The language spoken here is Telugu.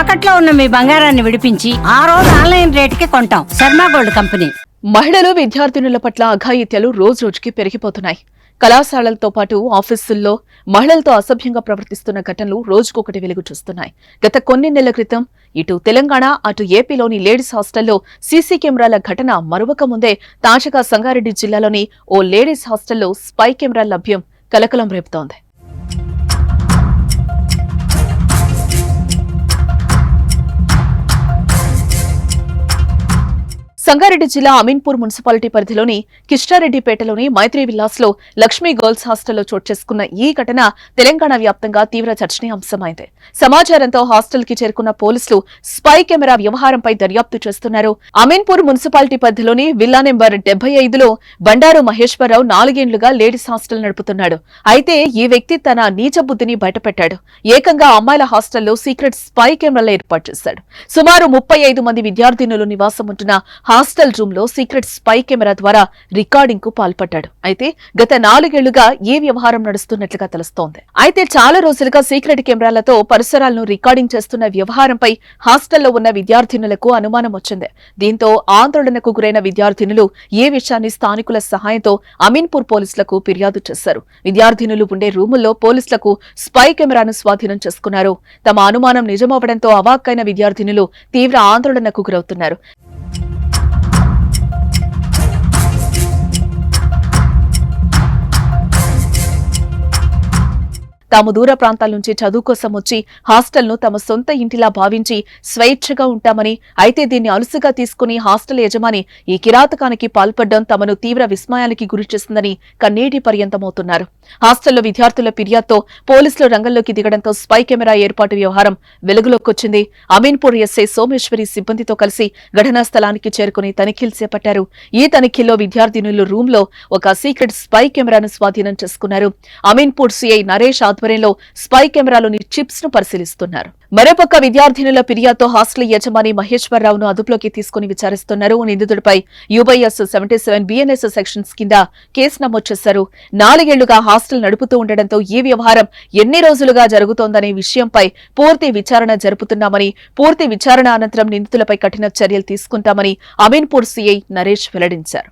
తాకట్లో ఉన్న మీ బంగారాన్ని విడిపించి ఆ రోజు ఆన్లైన్ రేటుకి కొంటాం. Sharma gold company. మహిళలు విద్యార్థినుల పట్ల అఘాయిత్యాలు రోజు రోజుకి పెరిగిపోతున్నాయి. కళాశాలలతో పాటు ఆఫీసుల్లో మహిళలతో అసభ్యంగా ప్రవర్తిస్తున్న ఘటనలు రోజుకొకటి వెలుగు చూస్తున్నాయి. గత కొన్ని నెలల క్రితం ఇటు తెలంగాణ అటు ఏపీలోని లేడీస్ హాస్టల్లో సీసీ కెమెరాల ఘటన మరొక ముందే తాజాగా సంగారెడ్డి జిల్లాలోని ఓ లేడీస్ హాస్టల్లో స్పై కెమెరా లభ్యం కలకలం రేపుతోంది. సంగారెడ్డి జిల్లా అమీన్పూర్ మున్సిపాలిటీ పరిధిలోని కిష్టారెడ్డిపేటలోని మైత్రి విల్లాస్లో లక్ష్మీ గర్ల్స్ హాస్టల్లో చోటు చేసుకున్న ఈ ఘటన తెలంగాణ వ్యాప్తంగా తీవ్ర చర్చనీయాంశమైంది. సమాచారంతో హాస్టల్కి చేరుకున్న పోలీసులు స్పై కెమెరా వ్యవహారంపై దర్యాప్తు చేస్తున్నారు. అమీన్పూర్ మున్సిపాలిటీ పరిధిలోని విల్లా నెంబర్ డెబ్బై ఐదులో బండారు మహేశ్వరరావు నాలుగేండ్లుగా లేడీస్ హాస్టల్ నడుపుతున్నాడు. అయితే ఈ వ్యక్తి తన నీచ బుద్ధిని బయటపెట్టాడు. ఏకంగా అమ్మాయిల హాస్టల్లో సీక్రెట్ స్పై కెమెరాలు ఏర్పాటు చేశాడు. సుమారు ముప్పై ఐదు మంది విద్యార్థినులు నివాసం ఉంటున్న హాస్టల్ రూమ్లో సీక్రెట్ స్పై కెమెరా ద్వారా రికార్డింగ్కు పాల్పడ్డాడు. అయితే గత నాలుగేళ్ళుగా ఏ వ్యవహారం నడుస్తున్నట్లుగా తెలుస్తోంది. అయితే చాలా రోజులుగా సీక్రెట్ కెమెరాలతో పరిసరాలను రికార్డింగ్ చేస్తున్న వ్యవహారంపై హాస్టల్లో ఉన్న విద్యార్థినులకు అనుమానం వచ్చింది. దీంతో ఆందోళనకు గురైన విద్యార్థినులు ఏ విషయాన్ని స్థానికుల సహాయంతో అమీన్పూర్ పోలీసులకు ఫిర్యాదు చేశారు. విద్యార్థినులు ఉండే రూముల్లో పోలీసులకు స్పై కెమెరాను స్వాధీనం చేసుకున్నారు. తమ అనుమానం నిజమవడంతో అవాక్కైన విద్యార్థినులు తీవ్ర ఆందోళనకు గురవుతున్నారు. తాము దూర ప్రాంతాల నుంచి చదువు కోసం వచ్చి హాస్టల్ను తమ సొంత ఇంటిలా భావించి స్వేచ్ఛగా ఉంటామని అయితే దీన్ని అలుసుగా తీసుకుని హాస్టల్ యజమాని ఈ కిరాతకానికి పాల్పడడం తమను తీవ్ర విస్మయానికి గురిచేస్తుందని కన్నీటి పర్యంతమవుతున్నారు. హాస్టల్లో విద్యార్థుల ఫిర్యాదుతో పోలీసులు రంగంలోకి దిగడంతో స్పై కెమెరా ఏర్పాటు వ్యవహారం వెలుగులోకొచ్చింది. అమీన్పూర్ ఎస్ఐ సోమేశ్వరి సిబ్బందితో కలిసి ఘటనా స్థలానికి చేరుకుని తనిఖీలు చేపట్టారు. ఈ తనిఖీల్లో విద్యార్థినులు రూమ్లో ఒక సీక్రెట్ స్పై కెమెరాను స్వాధీనం చేసుకున్నారు. అమీన్పూర్ సిఐ నరేష్ ఆధ్వర్యంలో స్పై కెమెరాలోని చిప్స్ను పరిశీలిస్తున్నారు. మరోపక్క విద్యార్థినుల ఫిర్యాదుతో హాస్టల్ యజమాని మహేశ్వరరావును అదుపులోకి తీసుకుని విచారిస్తున్నారు. నిందితుడిపై యూబైఎస్ సెవెంటీ సెవెన్ బిఎన్ఎస్ సెక్షన్స్ కింద కేసు నమోదు చేశారు. నాలుగేళ్ళుగా హాస్టల్ నడుపుతూ ఉండడంతో ఈ వ్యవహారం ఎన్ని రోజులుగా జరుగుతోందనే విషయంపై పూర్తి విచారణ జరుపుతున్నామని పూర్తి విచారణ అనంతరం నిందితులపై కఠిన చర్యలు తీసుకుంటామని అమీన్పూర్ సీఐ నరేష్ వెల్లడించారు.